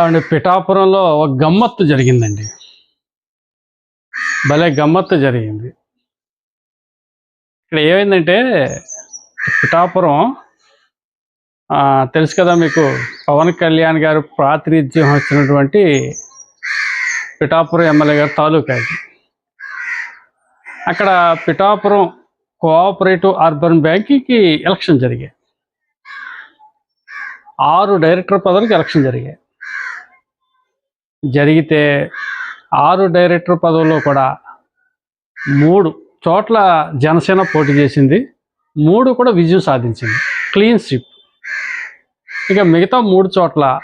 And పిఠాపురంలో ఒక గమ్మత్తు జరిగిందండి. భలే గమ్మత్తు జరిగింది. ఇక్కడ ఏమైందంటే పిఠాపురం తెలుసు కదా మీకు పవన్ కళ్యాణ్ గారు ప్రాతినిధ్యం వచ్చినటువంటి పిఠాపురం ఎమ్మెల్యే గారు తాలూకా ఇది. అక్కడ పిఠాపురం కోఆపరేటివ్ అర్బన్ బ్యాంక్కి ఎలక్షన్ జరిగాయి. ఆరు డైరెక్టర్ పదవులకు ఎలక్షన్ జరిగాయి. జరిగితే ఆరు డైరెక్టర్ పదవుల్లో కూడా మూడు చోట్ల జనసేన పోటీ చేసింది. మూడు కూడా విజయం సాధించింది. Clean sweep. ఇక మిగతా మూడు చోట్ల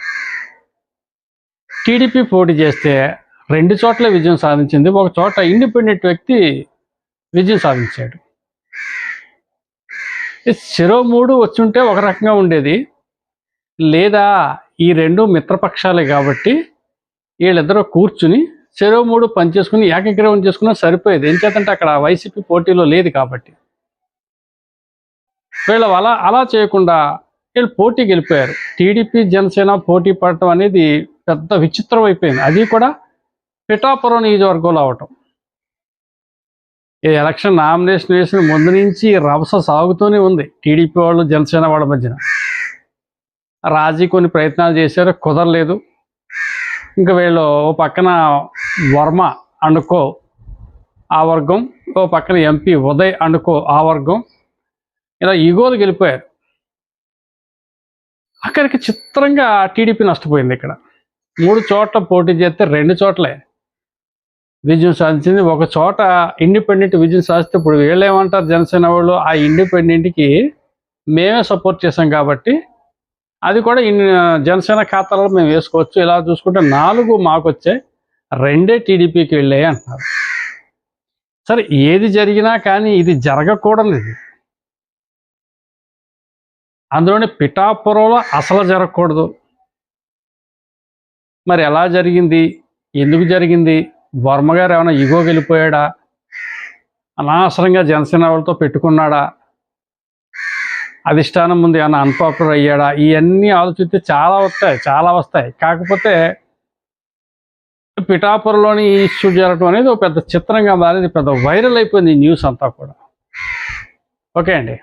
టీడీపీ పోటీ చేస్తే రెండు చోట్ల విజయం సాధించింది. ఒక చోట ఇండిపెండెంట్ వ్యక్తి విజయం సాధించాడు. ఈ చెరో మూడు వచ్చుంటే ఒక రకంగా ఉండేది. లేదా ఈ రెండు మిత్రపక్షాలే కాబట్టి వీళ్ళిద్దరూ కూర్చుని చెరో మూడు పనిచేసుకుని ఏకగ్రీవం చేసుకున్నా సరిపోయేది. ఎంచేతంటే అక్కడ వైసీపీ పోటీలో లేదు కాబట్టి. వీళ్ళు అలా అలా చేయకుండా వీళ్ళు పోటీ వెళ్ళిపోయారు టీడీపీ జనసేన పోటీ పడటం అనేది పెద్ద విచిత్రం అయిపోయింది. అది కూడా పిఠాపురం నియోజకవర్గంలో అవటం. ఈ ఎలక్షన్ నామినేషన్ వేసిన ముందు నుంచి రభస సాగుతూనే ఉంది. టీడీపీ వాళ్ళు జనసేన వాళ్ళ మధ్యన. రాజీ కొన్ని ప్రయత్నాలు చేశారు కుదరలేదు. ఇంకా వీళ్ళు ఓ పక్కన వర్మ అనుకో ఆ వర్గం ఓ పక్కన ఎంపీ ఉదయ్ అనుకో ఆ వర్గం. ఇలా ఈగోలు గెలిపోయారు. అక్కడికి చిత్రంగా టీడీపీ నష్టపోయింది ఇక్కడ. మూడు చోట్ల పోటీ చేస్తే రెండు చోట్లే విజయం సాధించింది. ఒక చోట ఇండిపెండెంట్ విజయం సాధిస్తే ఇప్పుడు వీళ్ళు ఏమంటారు జనసేన వాళ్ళు ఆ ఇండిపెండెంట్కి మేమే సపోర్ట్ చేసాం కాబట్టి అది కూడా ఇన్ జనసేన ఖాతాలో మేము వేసుకోవచ్చు. ఇలా చూసుకుంటే నాలుగు మాకు వచ్చాయి రెండే టీడీపీకి వెళ్ళాయి అంటున్నారు. సరే ఏది జరిగినా కానీ ఇది జరగకూడదు ఇది. అందులోనే పిఠాపురంలో అసలు జరగకూడదు. మరి ఎలా జరిగింది? ఎందుకు జరిగింది? వర్మగారు ఏమైనా ఇగో వెళ్ళిపోయాడా? అనవసరంగా జనసేన వాళ్ళతో పెట్టుకున్నాడా? అధిష్టానం ముందు ఏమైనా అన్పాపులర్ అయ్యాడా? ఇవన్నీ ఆలోచిస్తే చాలా వస్తాయి చాలా వస్తాయి. కాకపోతే పిఠాపురలోని ఈ ఇష్యూ జరగడం అనేది ఒక పెద్ద చిత్రంగా మారింది పెద్ద వైరల్ అయిపోయింది న్యూస్ అంతా కూడా. ఓకే అండి.